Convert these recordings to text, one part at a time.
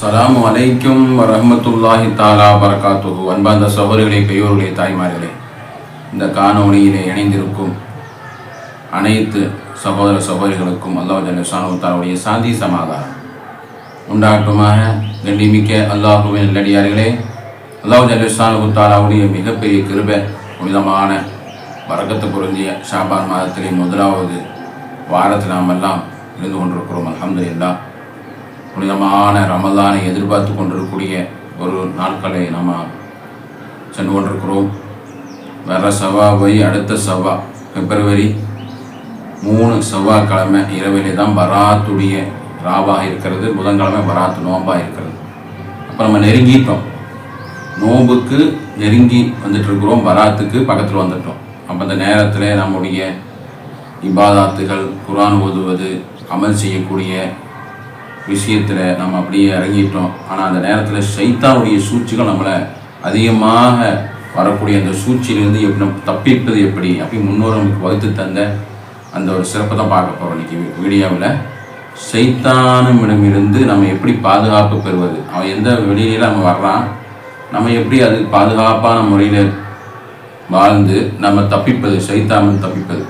சலாம் அலைக்கும் ரஹமத்துல்லாஹி தாலா பரகாத்துஹு அன்பார்ந்த சகோதரிகளே பெயோர்களே தாய்மார்களே இந்த காணொலியிலே இணைந்திருக்கும் அனைத்து சகோதர சகோதரிகளுக்கும் அல்லாஹ் ஜல்லுடைய சாந்தி சமாதானம். உண்டாகட்டுமாக கண்டிமிக்க அல்லாஹுவின் நல்லடியார்களே அல்லாஹ் ஜல்லுசானு மிகப்பெரிய கிருப புனிதமான வரக்கத்து பொருந்திய ஷாபான் மாதத்திலே முதலாவது வாரத்தில் நாம் எல்லாம் இருந்து கொண்டிருக்கிறோம். அல்ஹம்துலில்லாஹ். புனிதமான ரமலானை எதிர்பார்த்து கொண்டிருக்கக்கூடிய ஒரு நாட்களை நம்ம சென்று கொண்டிருக்கிறோம். வர செவ்வாவை அடுத்த செவ்வா பிப்ரவரி மூணு செவ்வாய்க்கிழமை இரவிலே தான் பராத்துடைய ராவாக இருக்கிறது. புதன்கிழமை பராத்து நோம்பாக இருக்கிறது. அப்போ நம்ம நெருங்கிட்டோம். நோம்புக்கு நெருங்கி வந்துட்டுருக்குறோம். வராத்துக்கு பராத்துக்கு பக்கத்தில் வந்துட்டோம். அப்போ அந்த நேரத்தில் நம்முடைய இபாதாத்துகள் குரான் ஓதுவது அமல் செய்யக்கூடிய விஷயத்தில் நம்ம அப்படியே இறங்கிட்டோம். ஆனால் அந்த நேரத்தில் சைத்தாவுடைய சூழ்ச்சிகள் நம்மளை அதிகமாக வரக்கூடிய அந்த சூழ்ச்சியிலிருந்து எப்படி நம்ம தப்பிப்பது எப்படி அப்படி முன்னோர் நமக்கு வகுத்து தந்த அந்த ஒரு சிறப்பை தான் பார்க்க போகிறோம் இன்றைக்கி வீடியோவில். சைத்தானமிடமிருந்து நம்ம எப்படி பாதுகாப்பு பெறுவது? அவன் எந்த வெளியில் நம்ம வர்றான்? நம்ம எப்படி அது பாதுகாப்பான முறையில் வாழ்ந்து நம்ம தப்பிப்பது? சைத்தாமல் தப்பிப்பது.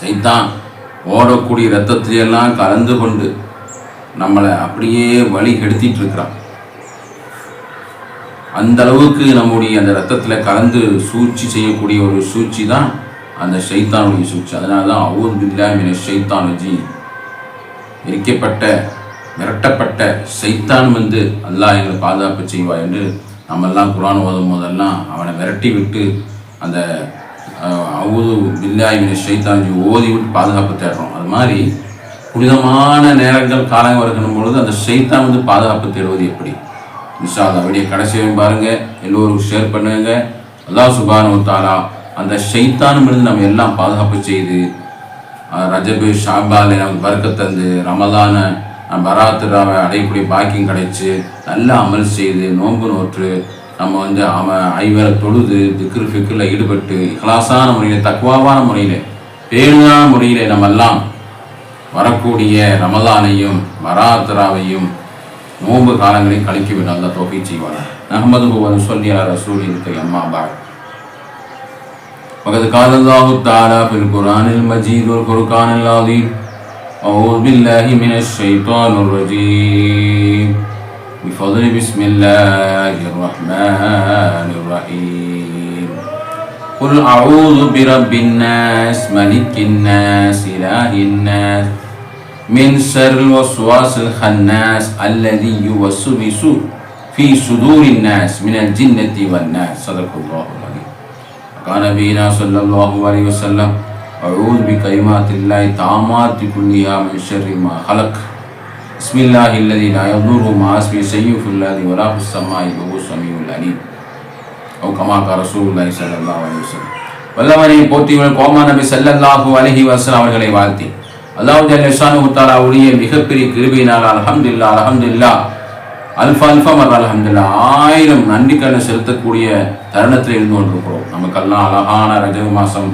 சைத்தான் ஓடக்கூடிய ரத்தத்திலெல்லாம் கலந்து கொண்டு நம்மளை அப்படியே வழி கெடுத்திட்டு இருக்கிறான் அந்த அளவுக்கு நம்முடைய அந்த ரத்தத்தில் கலந்து சூழ்ச்சி செய்யக்கூடிய ஒரு சூழ்ச்சி தான் அந்த ஷைத்தானுடைய சூழ்ச்சி. அதனால தான் அவுத் பில்லாமின ஷைத்தான் ஜி எரிக்கப்பட்ட மிரட்டப்பட்ட சைத்தான் வந்து அல்லாஹ் எங்களை பாதுகாப்பு செய்வா என்று நம்மெல்லாம் குரான் ஓதும் போதெல்லாம் அவனை மிரட்டி விட்டு அந்த அவுது பில்லாயின ஷைத்தான் ஜி ஓதி விட்டு பாதுகாப்பு தேடுறோம். அது மாதிரி புனிதமான நேரங்கள் காலம் வருகின்ற பொழுது அந்த ஷைத்தான் வந்து பாதுகாப்பு தேடுவது எப்படி? இன்ஷா அல்லா வீடியோ கடைசியும் பாருங்க எல்லோரும் ஷேர் பண்ணுங்க. அல்லாஹ் சுபானு தாலா அந்த ஷைத்தானும் இருந்து நம்ம எல்லாம் பாதுகாப்பு செய்து ரஜபு ஷாபால நமக்கு பறக்க தந்து ரமதான பராத்திராவை அடையக்கூடிய பாக்கியம் கிடைச்சி நல்ல அமல் செய்து நோன்பு நோற்று நம்ம வந்து அவன் ஐவரை தொழுது திக்ரு ஃபிக்கில் ஈடுபட்டு கிளாஸான முறையில் தக்குவாவான முறையில் பேணுதான முறையில் நம்ம எல்லாம் வரக்கூடிய ரமலானையும் வராத்தராவையும் நோன்பு காலங்களையும் கழிக்க வேண்டும் அல்ல தொகை செய்வார் அகமது புவன் சொல்லியார் ரசூல் இருக்கை அம்மா பாய் وقد قال الله تعالى في القرآن المجيد والفرقان العظيم أعوذ بالله من الشيطان الرجيم بفضل بسم الله الرحمن الرحيم قل أعوذ برب الناس ملك الناس إله الناس من شر الوسواس الخناس الذي يوسوس في صدور الناس من الجنة والناس صدق الله العظيم قال نبينا صلى الله عليه وسلم أعوذ بكلمات الله التامات كلها من شر ما خلق بسم الله الذي لا يضر مع اسمه شيء في الأرض ولا في السماء وهو السميع العليم أو كما قال رسول الله صلى الله عليه وسلم வல்லவனை போற்றியவன் கோமா நபி ஸல்லல்லாஹு அலைஹி வஸல்லம் அவர்களை வாழ்த்தி அல்லாஹ் ஜல்ல உத்தாலாவுடைய மிகப்பெரிய கிருபையினால் அலஹம்துல்லா அலஹம்துல்லா அல்ஃபா அல்ஃபா மர் அலஹம்துல்லா ஆயிரம் நன்றிக்கடனை செலுத்தக்கூடிய தருணத்தில் இருந்து கொண்டிருக்கிறோம். நமக்கெல்லாம் அழகான ரஜவு மாதம்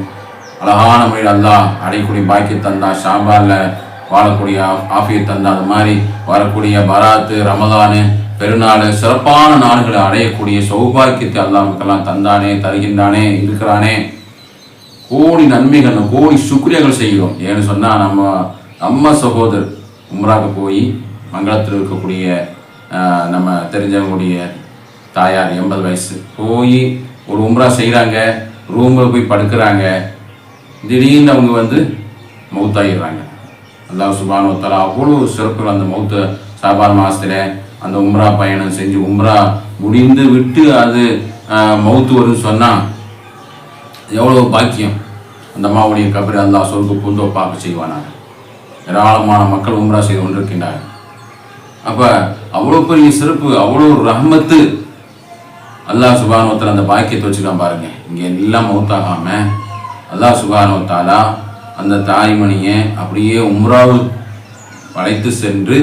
அழகான முறையில் அல்லாஹ் அடையக்கூடிய பாக்கிய தந்தா ஷாபாலில் வாழக்கூடிய ஆஃபியை தந்தா அது மாதிரி வரக்கூடிய பராத்து ரமதானு பெருநாள் சிறப்பான நாடுகளை அடையக்கூடிய சௌபாக்கியத்தை அல்லாஹ் நமக்கெல்லாம் தந்தானே தருகின்றானே இருக்கிறானே. கோடி நன்மைகள் கோடி சுக்ரியங்கள் செய்கிறோம். ஏன்னு சொன்னால் நம்ம நம்ம சகோதரர் உம்ராக்கு போய் மங்களத்தில் இருக்கக்கூடிய நம்ம தெரிஞ்சவங்களுடைய தாயார் எண்பது வயசு போய் ஒரு உம்ரா செய்கிறாங்க ரூமில் போய் படுக்கிறாங்க திடீர்னு அவங்க வந்து மௌத்தாகிடுறாங்க அல்லாஹ் சுபான் ஒத்தலா அவ்வளோ சிறப்புகள் அந்த மௌத்த சாபான் மாதத்தில் அந்த உம்ரா பயணம் செஞ்சு உம்ரா முடிந்து விட்டு அது ஆஹ், மௌத்து வரும்னு சொன்னால் எவ்வளோ பாக்கியம்? அந்த அம்மாவுடைய அல்லா அல்லாஹ் பூந்தோ பார்க்க செய்வானாங்க ஏராளமான மக்கள் உம்ரா செய்து கொண்டிருக்கின்றார்கள். அப்போ அவ்வளோ பெரிய சிறப்பு அவ்வளோ ரஹமத்து அல்லாஹ் சுபானுவத்தில் அந்த பாக்கியத்தை வச்சுக்கலாம் பாருங்க. இங்கே எல்லாம் மௌத்தாகாம அல்லாஹ் சுபானுவத்தாலா அந்த தாய்மணியை அப்படியே உம்ராவு அழைத்து சென்று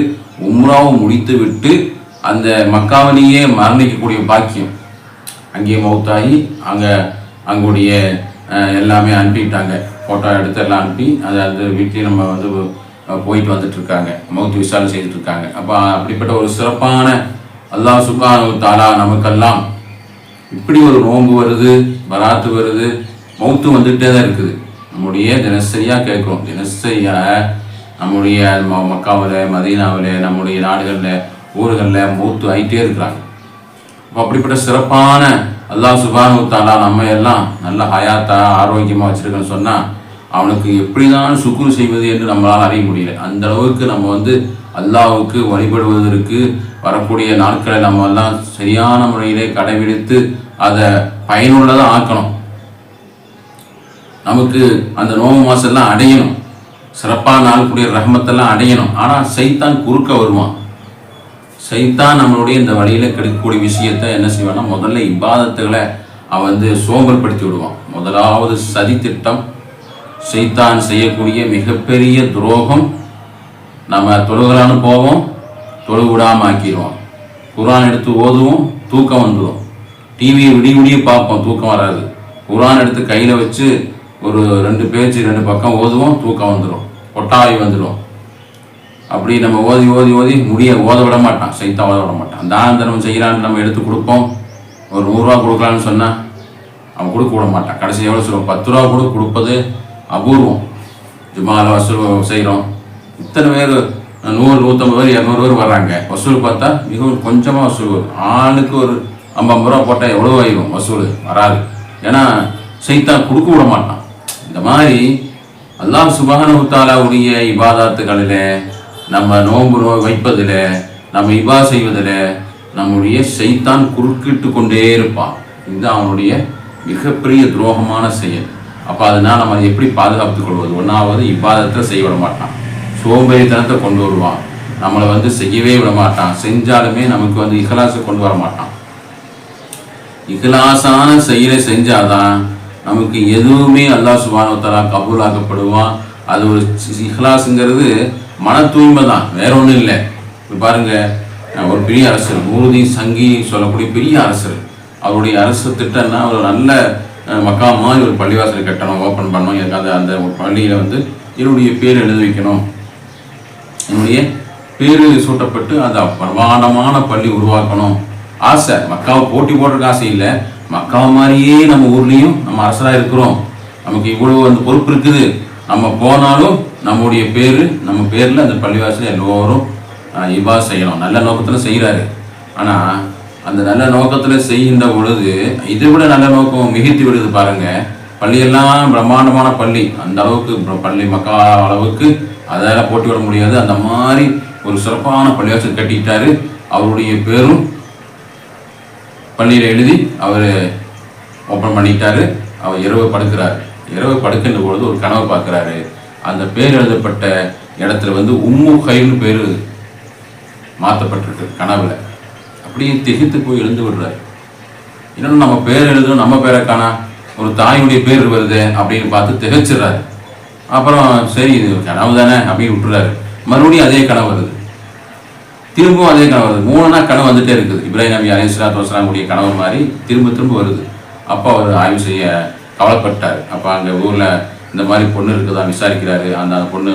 உம்ராவை முடித்து விட்டு அந்த மக்காவனியே மரணிக்கக்கூடிய பாக்கியம். அங்கேயே மௌத்தாகி அங்கே அங்குடைய எல்லாமே அனுப்பிட்டாங்க. ஃபோட்டோ எடுத்து எல்லாம் அனுப்பி அதை அது வீட்லேயும் நம்ம வந்து போயிட்டு வந்துட்டு இருக்காங்க மௌத்து விசாரணை செய்துட்டு இருக்காங்க அப்போ அப்படிப்பட்ட ஒரு சிறப்பான அல்லாஹ் சுப்ஹானஹு தாலா நமக்கெல்லாம் இப்படி ஒரு நோம்பு வருது பராத்து வருது மௌத்து வந்துகிட்டே தான் இருக்குது. நம்முடைய தினசரியாக கேட்குறோம். தினசரியாக நம்முடைய மக்காவில் மதீனாவில் நம்முடைய நாடுகளில் ஊர்களில் மௌத்து ஆகிட்டே இருக்கிறாங்க. அப்போ அப்படிப்பட்ட சிறப்பான அல்லாஹ் சுபானு தாலா நம்ம எல்லாம் நல்ல ஹயாத்தா ஆரோக்கியமாக வச்சிருக்கேன்னு சொன்னால் அவனுக்கு எப்படிதான் சுக்குர் செய்வது என்று நம்மளால் அறிய முடியல. அந்த அளவுக்கு நம்ம வந்து அல்லாவுக்கு வழிபடுவதற்கு வரக்கூடிய நாட்களை நம்ம எல்லாம் சரியான முறையிலே கடைபிடித்து அதை பயனுள்ளதாக ஆக்கணும். நமக்கு அந்த நோம்பு மாதம்லாம் அடையணும். சிறப்பான நாளுக்குரிய ரஹமத்தெல்லாம் அடையணும். ஆனால் சைத்தான் குறுக்க வருவான். சைத்தான் நம்மளுடைய இந்த வழியில் கிடைக்கக்கூடிய விஷயத்த என்ன செய்வான்னா முதல்ல இபாதத்துகளை அவன் வந்து சோம்பல்படுத்தி விடுவான். முதலாவது சதி திட்டம். சைத்தான் செய்யக்கூடிய மிகப்பெரிய துரோகம். நம்ம தொழுகலான்னு போவோம் தொழுகு விடாமல் ஆக்கிடுவோம் குரான் எடுத்து ஓதுவோம் தூக்கம் வந்துடும். டிவியை விடிய விடிய பார்ப்போம் தூக்கம் வராது. குரான் எடுத்து கையில் வச்சு ஒரு ரெண்டு பேஜ் ரெண்டு பக்கம் ஓதுவோம் தூக்கம் வந்துடும். கொட்டாவி வந்துடும். அப்படி நம்ம ஓதி ஓதி ஓதி முடிய ஓத விட மாட்டான் சைத்தா ஓத விட மாட்டான். தானம் தர்மம் செய்கிறான்னு நம்ம எடுத்து கொடுப்போம். ஒரு நூறுரூவா கொடுக்கலான்னு சொன்னால் அவன் கொடுக்க விட மாட்டான். கடைசி எவ்வளோ சொல்லுவோம் பத்து ரூபா கூட கொடுப்பது அபூர்வம். ஜுமாவில் வசூல் செய்கிறோம் இத்தனை பேர் நூறு நூற்றம்பது பேர் இரநூறு பேர் வர்றாங்க. வசூல் பார்த்தா மிகவும் கொஞ்சமாக வசூல் வரும். ஆளுக்கு ஒரு ஐம்பது ரூபா போட்டால் எவ்வளோ ஆகிடும் வசூல் வராது. ஏன்னா சைத்தான் கொடுக்க விட மாட்டான். இந்த மாதிரி அல்லாஹ் சுபஹானஹு தஆலாவுடைய இபாதாத்துகளில் நம்ம நோன்பு நோ வைப்பதில் நம்ம இவா செய்வதில் நம்முடைய சைத்தான் குறுக்கிட்டு கொண்டே இருப்பான். இது அவனுடைய மிகப்பெரிய துரோகமான செயல். அப்போ அதனால் நம்ம அதை எப்படி பாதுகாத்துக் கொள்வது? ஒன்றாவது இவ்வாதத்தை செய்ய விட மாட்டான். சோம்பேறித்தனத்தை கொண்டு வருவான். நம்மளை வந்து செய்யவே விட மாட்டான். செஞ்சாலுமே நமக்கு வந்து இகலாசை கொண்டு வர மாட்டான். இகலாசான செயலை செஞ்சாதான் நமக்கு எதுவுமே அல்லாஹ் சுபானு கபூலாக்கப்படுவான். அது ஒரு இஹ்லாஸுங்கிறது மன தூய்மை தான் வேற ஒன்றும் இல்லை இப்போ பாருங்க ஒரு பெரிய அரசர். ஊர்தி சங்கி சொல்லக்கூடிய பெரிய அரசர். அவருடைய அரசு திட்டம்னா ஒரு நல்ல மக்காமா இவர் ஒரு பள்ளிவாசல் கட்டணும் ஓப்பன் பண்ணணும். எனக்கு அந்த அந்த ஒரு பள்ளியில் வந்து என்னுடைய பேர் எழுதி வைக்கணும். என்னுடைய பேர் சூட்டப்பட்டு அந்த பிரமாண்டமான பள்ளி உருவாக்கணும். ஆசை. மக்காவை போட்டி போடுறதுக்கு ஆசை இல்லை. மக்காவை மாதிரியே நம்ம ஊர்லேயும் நம்ம அரசராக இருக்கிறோம். நமக்கு இவ்வளவு அந்த பொறுப்பு இருக்குது. நம்ம போனாலும் நம்முடைய பேர் நம்ம பேரில் அந்த பள்ளிவாசல் எல்லோரும் ஆஹ், செய்யணும். நல்ல நோக்கத்தில் செய்கிறாரு ஆனால் அந்த நல்ல நோக்கத்தில் செய்கின்ற பொழுது இதை விட நல்ல நோக்கம் மிகுத்தி விடுது பாருங்கள் பள்ளியெல்லாம் பிரம்மாண்டமான பள்ளி. அந்த அளவுக்கு பள்ளி மக்கா அளவுக்கு அதால் போட்டி விட முடியாது. அந்த மாதிரி ஒரு சிறப்பான பள்ளிவாசல் கட்டிக்கிட்டாரு அவருடைய பேரும் பள்ளியில் எழுதி அவர் ஓப்பன் பண்ணிட்டாரு. அவர் இரவு படுக்கிறார். இரவு படுக்கின்ற பொழுது ஒரு கனவு பார்க்குறாரு. அந்த பேர் எழுதப்பட்ட இடத்துல வந்து உம்மு கைன்னு பேர் மாற்றப்பட்டிருக்கு கனவுல. அப்படியே திகைத்து போய் எழுந்து விடுறாரு. இன்னொன்று நம்ம பேர் எழுதணும் நம்ம பேரை காணா? ஒரு தாயுடைய பேர் வருது அப்படின்னு பார்த்து திகைச்சிடுறாரு. அப்புறம் சரி இது கனவு தானே அப்படின்னு விட்டுறாரு. மறுபடியும் அதே கனவு வருது. திரும்பவும் அதே கனவு வருது. மூணு நாள் கனவு வந்துட்டே இருக்குது. இப்ராஹிம் நபி அலி இஸ்லாத்து வஸ்லாமுடைய கனவு மாதிரி திரும்ப திரும்ப வருது. அப்போ அவர் ஆய்வு செய்ய கவலைப்பட்டார். அப்போ அங்கே ஊரில் இந்த மாதிரி பொண்ணு இருக்குதான் விசாரிக்கிறாரு. அந்த அந்த பொண்ணு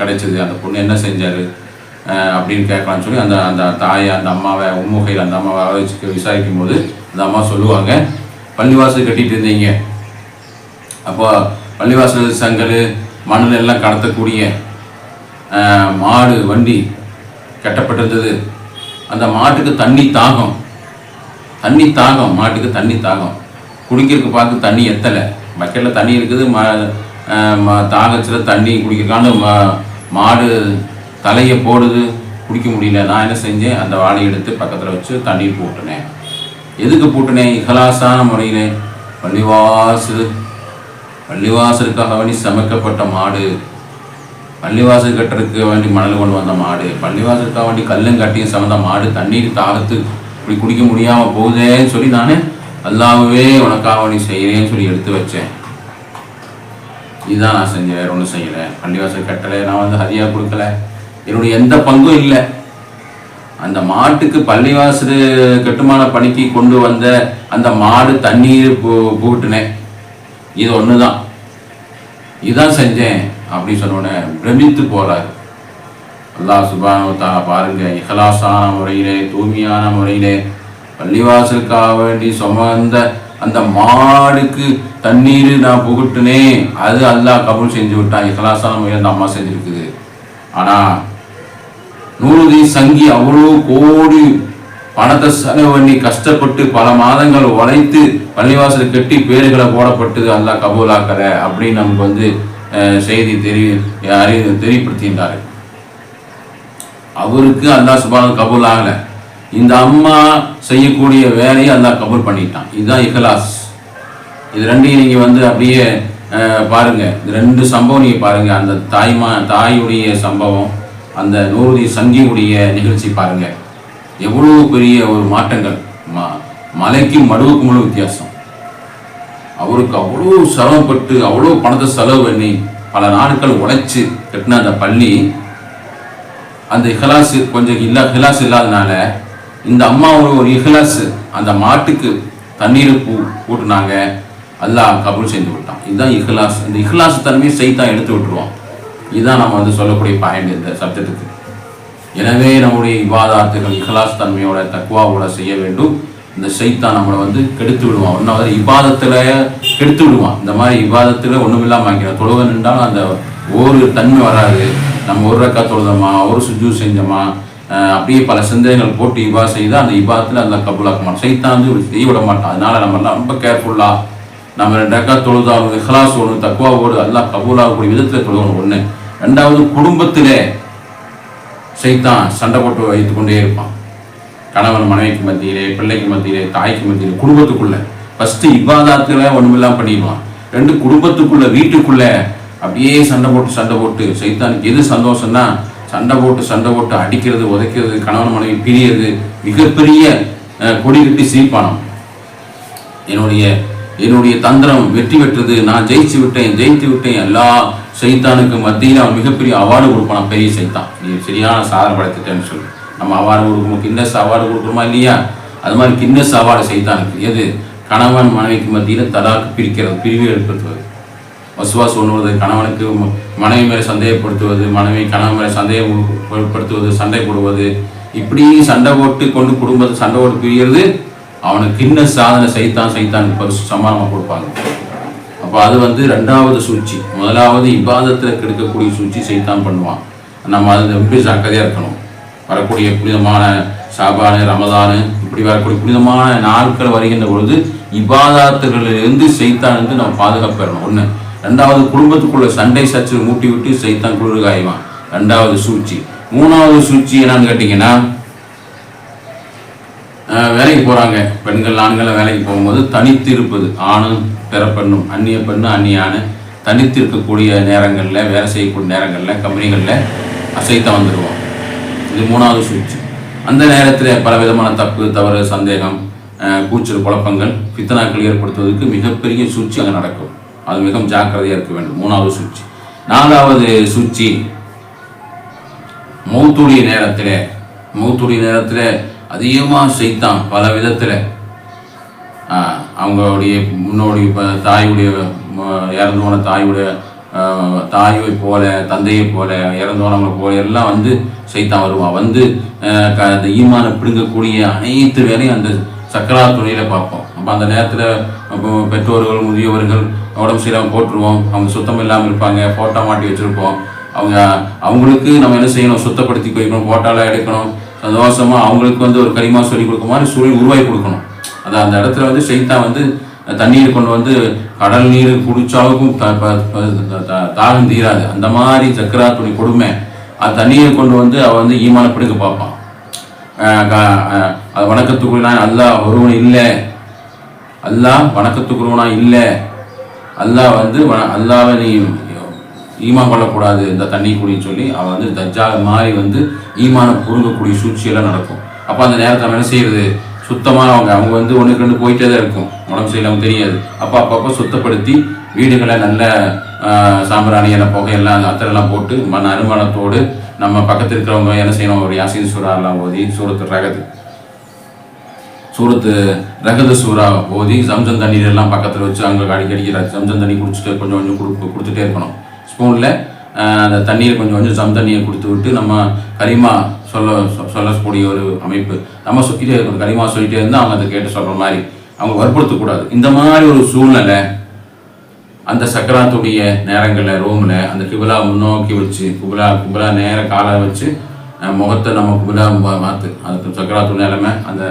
கிடைச்சது அந்த பொண்ணு என்ன செஞ்சார் அப்படின்னு கேட்கலாம்னு சொல்லி அந்த அந்த தாயை அந்த அம்மாவை உம்முகையில் அந்த அம்மாவை வச்சு விசாரிக்கும் போது அந்த அம்மா சொல்லுவாங்க பள்ளிவாசல் கட்டிட்டு இருந்தீங்க. அப்போ பள்ளிவாசல் சங்கல் மணல் எல்லாம் கடத்தக்கூடிய மாடு வண்டி கட்டப்பட்டிருந்தது. அந்த மாட்டுக்கு தண்ணி தாகம். தண்ணி தாகம் மாட்டுக்கு தண்ணி தாகம். குடிக்கிறதுக்கு பார்த்து தண்ணி எத்தலை. பக்கெட்டில் தண்ணி இருக்குது ம ஆஹ், ம- தண்ணி குடிக்கிறக்கான்னு மா மாடு தலையை போடுது. குடிக்க முடியல. நான் என்ன செஞ்சேன்? அந்த வாழை எடுத்து பக்கத்தில் வச்சு தண்ணீர் போட்டுனேன். எதுக்கு போட்டுனேன்? இகலாசான முறையில். பள்ளிவாசல். பள்ளிவாசலுக்காக வேண்டி சமைக்கப்பட்ட மாடு. பள்ளிவாசல் கட்டுறதுக்கு வேண்டி மணல் கொண்டு வந்த மாடு. பள்ளிவாசலுக்காக வேண்டி கல்லும் கட்டியும் சமந்த மாடு தண்ணீர் தாகத்து இப்படி குடிக்க முடியாமல் போகுதேன்னு சொல்லி நான் அல்லாவே உனக்காக நீ செய்கிறேன்னு சொல்லி எடுத்து வச்சேன். இதுதான் நான் செஞ்சேன் வேற ஒன்றும் செய்யலை. பள்ளிவாசல் கட்டலை நான் வந்து ஹதியா கொடுக்கல. என்னுடைய எந்த பங்கும் இல்லை. அந்த மாட்டுக்கு பள்ளிவாசல் கட்டுமான பணிக்கு கொண்டு வந்த அந்த மாடு தண்ணீர் பூ பூட்டுனேன். இது ஒன்று தான் இதுதான் செஞ்சேன் அப்படின்னு சொன்ன உடனே பிரமித்து போறாரு. அல்லா சுபானவத்தா பாருங்க இஹலாசான முறையிலே தூய்மையான முறையிலே பள்ளிவாசலுக்காக வேண்டி சுமந்த அந்த மாடுக்கு தண்ணீர் நான் புகட்டுனே அது அல்லாஹ் கபூல் செஞ்சு விட்டான். இகலாசான முயல் அந்த அம்மா செஞ்சிருக்குது. ஆனா நூறுதி சங்கி அவ்வளோ கோடி பணத்தை செலவு பண்ணி கஷ்டப்பட்டு பல மாதங்கள் உழைத்து பள்ளிவாசல் கட்டி பேர்களை போடப்பட்டது அல்லாஹ் கபூலாக்கல அப்படின்னு நமக்கு வந்து அஹ், செய்தி தெரிய அறி தெரியப்படுத்தியிருந்தாரு. அவருக்கு அல்லாஹ் சுபான் கபூல் ஆகலை. இந்த அம்மா செய்யக்கூடிய வேலையை அல்லாஹ் கபூர் பண்ணிட்டான். இதுதான் இஹ்லாஸ். இது ரெண்டையும் நீங்கள் வந்து அப்படியே பாருங்கள் இது ரெண்டு சம்பவம் நீங்கள் பாருங்கள் அந்த தாய்மா தாயுடைய சம்பவம் அந்த நூறுதி சங்கியுடைய நிகழ்ச்சி பாருங்கள் எவ்வளோ பெரிய ஒரு மாற்றங்கள். ம- மலைக்கும் மடுவுக்கும் உள்ள வித்தியாசம். அவருக்கு அவ்வளோ சிரமப்பட்டு அவ்வளோ பணத்தை செலவு பண்ணி பல நாட்கள் உழைச்சி கட்டின அந்த பள்ளி அந்த ஹிலாஸ் கொஞ்சம் இல்லா ஹிலாஸ் இல்லாதனால இந்த அம்மாவோட ஒரு இஹ்லாஸ் அந்த மாட்டுக்கு தண்ணீர் பூ கூட்டினாங்க அல்லாஹ் கபூல் செஞ்சு விட்டான். இதுதான் இஹ்லாஸ். இந்த இஹ்லாஸ் தன்மையை சைத்தான் எடுத்து விட்டுருவோம் இதுதான் நம்ம வந்து சொல்லக்கூடிய பாயிண்ட் இந்த சப்ஜெக்ட்டுக்கு. எனவே நம்முடைய இபாதாத்துகள் இஹ்லாஸ் தன்மையோட தக்குவாவோட செய்ய வேண்டும். இந்த சைத்தான் நம்மளை வந்து கெடுத்து விடுவான். ஒன்றாவது இபாதத்துல கெடுத்து விடுவான். இந்த மாதிரி இபாதத்துல ஒன்றும் இல்லாமல் ஆக்கிடும். தொழுவ நின்றாலும் அந்த ஒரு தன்மை வராது. நம்ம ஒரு ரக்கா தொழுதோமா ஒரு சுஜு செஞ்சோமா அப்படியே பல சிந்தனைகள் போட்டு இபா செய்து அந்த இபாதத்துல அந்த கபுலாக்க மாட்டோம் சைத்தான் வந்து செய்ய விட மாட்டான். அதனால நம்ம எல்லாம் ரொம்ப கேர்ஃபுல்லா நம்ம ரெண்டு ரக்கா ஒன்று இஹ்லாஸ் ஒன்று தக்குவாவோடு அல்லாஹ் கபூலாகக்கூடிய விதத்துல தொழுகணும். ஒண்ணு. ரெண்டாவது குடும்பத்திலே சைத்தான் சண்டை போட்டு வைத்து கொண்டே இருப்பான். கணவன் மனைவிக்கு மத்தியிலே பிள்ளைக்கு மத்தியிலே தாய்க்கு மத்தியிலே குடும்பத்துக்குள்ள. ஃபர்ஸ்ட் இவ்வாதாத்துல ஒண்ணுமில்லாம பண்ணிடுவான். ரெண்டு குடும்பத்துக்குள்ள வீட்டுக்குள்ள அப்படியே சண்டை போட்டு சண்டை போட்டு சைத்தானுக்கு எது சந்தோஷம்னா சண்டை போட்டு சண்டை போட்டு அடிக்கிறது உதைக்கிறது கணவன் மனைவி பிரியது மிகப்பெரிய கொடி கட்டி சீப்பானம் என்னுடைய என்னுடைய தந்திரம் வெற்றி பெற்றது. நான் ஜெயிச்சு விட்டேன் ஜெயித்து விட்டேன். எல்லா சைத்தானுக்கு மத்தியில் அவன் மிகப்பெரிய அவார்டு கொடுப்பான் பெரிய சைத்தான். நீ சரியான சாதனை படைத்துட்டேன்னு சொல்லி. நம்ம அவார்டு கொடுக்கணும். கின்னஸ் அவார்டு கொடுக்குறோமா இல்லையா? அது மாதிரி கின்னஸ் அவார்டு சைத்தானுக்கு. எது? கணவன் மனைவிக்கு மத்தியில் தலாக்கு பிரிக்கிறது பிரிவு ஏற்படுத்துவது வசுவாஸ் ஒண்ணுவது கணவனுக்கு ம- மனைவி மேலே சந்தேகப்படுத்துவது மனைவி கணவன் மேலே சந்தேகப்படுத்துவது சண்டை போடுவது. இப்படி சண்டை போட்டு கொண்டு குடும்பத்தை சண்டை போட்டு பிரியறது அவனுக்கு இன்ன சாதனை சைத்தான் சைத்தான் பரிசு சமாளமாக கொடுப்பாங்க. அப்போ அது வந்து ரெண்டாவது சூழ்ச்சி. முதலாவது இபாதத்தில் கெடுக்கக்கூடிய சூழ்ச்சி சைத்தான் பண்ணுவான். நம்ம அது எப்படி ஜாக்கிரதையாக இருக்கணும். வரக்கூடிய புனிதமான சாபானு ரமதானு இப்படி வரக்கூடிய புனிதமான நாட்கள் வருகின்ற பொழுது இபாதாத்துகளிலிருந்து சைத்தான் வந்து நம்ம பாதுகாப்பு பெறணும். ஒன்று ரெண்டாவது குடும்பத்துக்குள்ள சண்டை சச்சு மூட்டி விட்டு சைத்தான் குளிர் காய்வான். ரெண்டாவது சூழ்ச்சி. மூணாவது சூழ்ச்சி என்னன்னு கேட்டிங்கன்னா வேலைக்கு போறாங்க. பெண்கள் ஆண்கள் வேலைக்கு போகும்போது தனித்து இருப்பது. ஆணும் பிற பெண்ணும் அந்நிய பெண்ணும் அந்நியான தனித்து இருக்கக்கூடிய நேரங்களில் வேலை செய்யக்கூடிய நேரங்களில் கம்பெனிகளில் அசைத்த வந்துடுவோம் இது மூணாவது சூழ்ச்சி. அந்த நேரத்தில் பல விதமான தப்பு தவறு சந்தேகம் கூச்சல் குழப்பங்கள் பித்தனாக்கள் ஏற்படுத்துவதற்கு மிகப்பெரிய சூழ்ச்சி அங்கே நடக்கும். அது மிகவும் ஜாக்கிரதையாக இருக்க வேண்டும். மூணாவது சூழ்ச்சி நாலாவது சூழ்ச்சி மௌத்துடைய நேரத்தில் மௌத்துடைய நேரத்தில் அதிகமாக செய்தான் பல விதத்தில். அவங்களுடைய முன்னோடி இப்போ தாயுடைய இறந்து போன தாயுடைய தாயை போல தந்தையை போல இறந்தவனவங்களை போல எல்லாம் வந்து சைத்தான் வருவான் வந்து க- அந்த ஈமானை பிடுங்கக்கூடிய அனைத்து வேலையும் அந்த சக்கரா துறையில் பார்ப்போம். அப்போ அந்த நேரத்தில் பெற்றோர்கள் முதியவர்கள் உடம்பு சரியில்லாமல் போட்டுருவோம். அவங்க சுத்தம் இல்லாமல் இருப்பாங்க. ஃபோட்டோ மாட்டி வச்சுருப்போம். அவங்க அவங்களுக்கு நம்ம என்ன செய்யணும்? சுத்தப்படுத்தி வைக்கணும். ஃபோட்டோலாம் எடுக்கணும். சந்தோஷமாக அவங்களுக்கு வந்து ஒரு கரிமா சொல்லி கொடுக்க மாதிரி சூழல் உருவாக்கி கொடுக்கணும். அது அந்த இடத்துல வந்து சைத்தான் வந்து தண்ணீர் கொண்டு வந்து கடல் நீர் குடிச்சாலும் த- தாகம் தீராது. அந்த மாதிரி சக்கரா துணி கொடுமை அது தண்ணீரை கொண்டு வந்து அவள் வந்து ஈமான பிடுக்க பார்ப்பான் அஹ் க- அது வணக்கத்துக்குரிய அல்லாஹ் ஒருவன் இல்லை. அல்லா வணக்கத்துக்குரியவனா? இல்லை. அல்லாஹ் வந்து வ- அல்லாவை நீ ஈமான் கொள்ளக்கூடாது இந்த தண்ணி குடின்னு சொல்லி அவன் வந்து தஜ்ஜால் மாதிரி வந்து ஈமான புழுங்கக்கூடிய சூழ்ச்சியெல்லாம் நடக்கும். அப்போ அந்த நேரத்தை என்ன செய்யறது சுத்தமாக அவங்க வந்து ஒன்றுக்கு ரெண்டு போயிட்டே தான் இருக்கும். உடம்பு சரியில்லாமல் தெரியாது. அப்போ அப்பப்போ சுத்தப்படுத்தி வீடுகளை நல்ல சாம்பிராணி எல்லாம் புகையெல்லாம் அத்தரெல்லாம் போட்டு மன அனுமானத்தோடு நம்ம பக்கத்தில் இருக்கிறவங்க என்ன செய்யணும்? ஒரு யாசின் சூறாலாம் ஓதி சூரத்து ரகது சூரத்து ரகத சூறா ஓதி சம்சம் தண்ணீர் எல்லாம் பக்கத்தில் வச்சு அங்கே அடிக்கடி ர- சம்சம் தண்ணி குடிச்சிட்டு கொஞ்சம் கொஞ்சம் கொடு கொடுத்துட்டே இருக்கணும். ஸ்பூனில் அந்த தண்ணீர் கொஞ்சம் கொஞ்சம் சம் தண்ணியை கொடுத்து விட்டு நம்ம கரிமா சொல்ல சொல்லக்கூடிய ஒரு அமைப்பு. நம்ம சொல்லிட்டே இருக்கணும் கரிமா சொல்லிட்டே இருந்தால் அவங்க அதை கேட்டு சொல்கிற மாதிரி. அவங்க வற்புறுத்தக்கூடாது. இந்த மாதிரி ஒரு சூழ்நிலை அந்த சக்கராத்துடைய நேரங்களில் ரூமில் அந்த கிபிலா முன்னோக்கி வச்சு குபிலா குபிலா நேர காலை வச்சு முகத்தை நம்ம குபிலா மாற்று அந்த அதுக்கு சக்கராத்து நிலைமை அந்த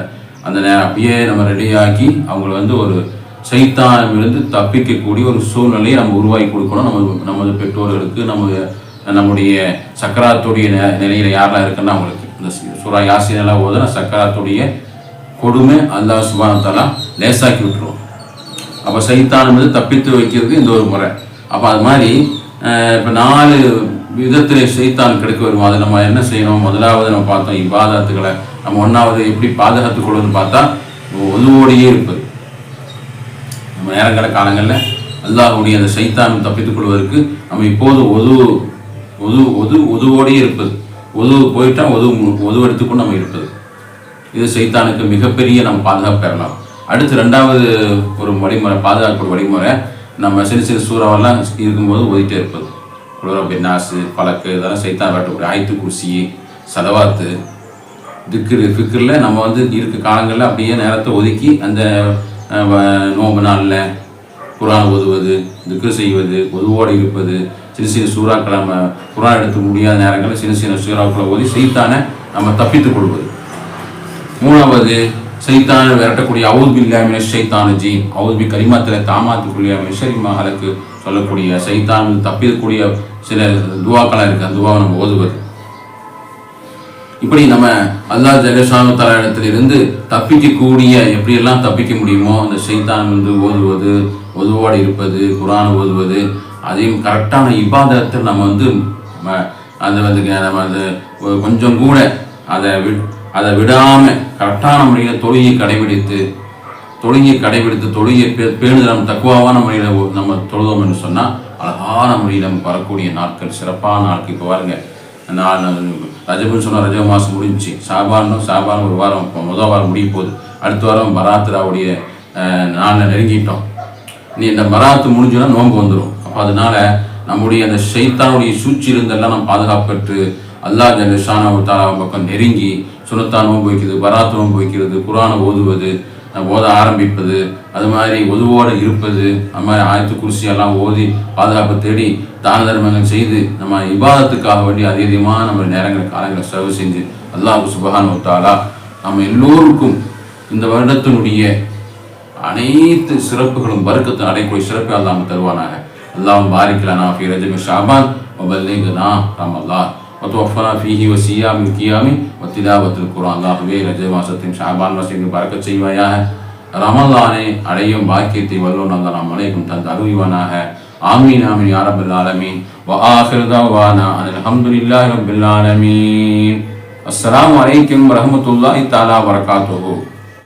அந்த நேரம் அப்படியே நம்ம ரெடியாக்கி அவங்கள வந்து ஒரு சைத்தானிலிருந்து தப்பிக்கக்கூடிய ஒரு சூழ்நிலையை நம்ம உருவாக்கி கொடுக்கணும். நம்ம நமது பெற்றோர்களுக்கு நமது நம்முடைய சக்கராத்துடைய நெ- யாரெல்லாம் இருக்குன்னா அவங்களுக்கு. இந்த சு- யாசினெல்லாம் யாசின் ஓதுனா சக்கராத்துடைய கொடுமை அல்லாஹ் சுபான லேசாக்கி விட்டுருவோம் அப்போ சைத்தானம் வந்து தப்பித்து வைக்கிறதுக்கு இந்த ஒரு முறை. அப்போ அது மாதிரி இப்போ நாலு விதத்தில் சைத்தான் கிடைக்க வருவோம் அதை நம்ம என்ன செய்யணும்? முதலாவது நம்ம பார்த்தோம் இவ்வாதத்துக்களை நம்ம ஒன்றாவது எப்படி பாதுகாத்துக் கொள்வதுன்னு பார்த்தா ஒதுவோடையே இருப்பது. நம்ம நேரங்கள காலங்களில் அல்லாஹுடைய அந்த சைத்தான் தப்பித்துக் கொள்வதற்கு நம்ம இப்போது ஒது ஒது ஒது ஒதுவோடையே இருப்பது. ஒது போயிட்டால் ஒது ஒது எடுத்துக்கொண்டு நம்ம இருப்பது. இது சைத்தானுக்கு மிகப்பெரிய நம்ம பாதுகாப்பு பெறலாம். அடுத்து ரெண்டாவது ஒரு வழிமுறை பாதுகாப்பு வழிமுறை நம்ம சிறு சிறு சூறாவெல்லாம் இருக்கும்போது ஓதிட்டே இருப்பது. குளோரோ பென்னாசு பழக்கு இதெல்லாம் சைத்தான் வரக்கூடிய ஆயத்து குர்சி சதவாத்து திக்கு ஃபிக்ரில் நம்ம வந்து இருக்க காலங்களில் அப்படியே நேரத்தை ஒதுக்கி அந்த நோம்பு வ- நாளில் குரான் ஓதுவது திக்ரு செய்வது பொதுவோடு இருப்பது சின்ன சின்ன சூறாக்களை நம்ம குரான் எடுத்து முடியாத நேரங்களில் சின்ன சின்ன சூறாக்களை ஓதி செய்தான நம்ம தப்பித்துக் கொள்வது. மூணாவது சைத்தான விரட்டக்கூடிய அவுத் பில்லாமின சைத்தான ஜீன். அவுத் பி கரிமாத்தில் தாமாத்துக்குரிய மிஷரி மகளுக்கு சொல்லக்கூடிய சைத்தான் தப்பிக்கக்கூடிய சில துவாக்களாக இருக்குது அந்த துவாவை நம்ம ஓதுவது. இப்படி நம்ம அல்லாஹ் ஜெகஷானு தலாயிடத்திலிருந்து தப்பிக்கக்கூடிய எப்படியெல்லாம் தப்பிக்க முடியுமோ அந்த செய்தான் வந்து ஓதுவது ஒதுவோடு இருப்பது குரான் ஓதுவது அதையும் கரெக்டான இபாதத்தை நம்ம வந்து ம- வந்து நம்ம அது கொஞ்சம் கூட அதை வி அதை விடாமல் கரெக்டான முறையில் தொழுகை கடைபிடித்து தொழுகையை கடைபிடித்து தொழுகை பே பேணுதல் தக்குவாவான முறையில் நம்ம தொழுதோம் என்று சொன்னால் அழகான முறையில் நமக்கு வரக்கூடிய நாட்கள் சிறப்பான நாட்கள். இப்போ பாருங்க நான் ரஜபுன்னு சொன்னால் ரஜ மாதம் முடிஞ்சுச்சு. சாபான் சாபான் ஒரு வாரம் இப்போ முதல் வாரம் முடிய போகுது. அடுத்த வாரம் பராத்திராவுடைய நாளில் நெருங்கிட்டோம். நீ இந்த பராத்து முடிஞ்சுன்னா நோன்பு வந்துடும் அப்போ அதனால நம்முடைய அந்த ஷைத்தானுடைய சூழ்ச்சியிருந்தெல்லாம் நம்ம பாதுகாப்பு அல்லா அல்லாஹ் ஜல்ஷானா பக்கம் நெருங்கி சுனத்தா நோன்பு வைக்கிறது பராத்து நோன்பு வைக்கிறது குரானை ஓதுவது ஓத ஆரம்பிப்பது அது மாதிரி ஒதுவோடு இருப்பது அது மாதிரி ஆயத்து குருசி எல்லாம் ஓதி பாதுகாப்பு தேடி தான தர்மங்கள் செய்து நம்ம இபாதத்துக்காக வேண்டி அதிக அதிகமாக நம்ம நேரங்கள் காலங்களை செலவு செஞ்சு அல்லாஹ் சுபகான் ஒத்தாலா நம்ம எல்லோருக்கும் இந்த வருடத்தினுடைய அனைத்து சிறப்புகளும் பருக்கத்தை அடையக்கூடிய சிறப்பை அல்லாமல் தருவானாக. அல்லாஹ் பாரிக் லனா ஃபி ரஜபி ஷாபான் وتوفنا فيه وسيام القيام وتلاوة القرآن الله في رجب ما ستم شعبان சியாமி கியாமி வ திலாவத்துல் குரான் அல்லாஹ்வே ரஜ மாசத்தின் ஷாபான் மாசத்தின் பரக்கத் செய்வாயாக ரமலானை அடையும் பாக்கியத்தை வல்லோன் அல்லா நாம் அனைக்கும் தந்து அருள்வானாக رب ஆமீன் யாரபில் دعوانا வ الحمد لله رب العالمين السلام عليكم அலைக்கும் الله تعالى وبركاته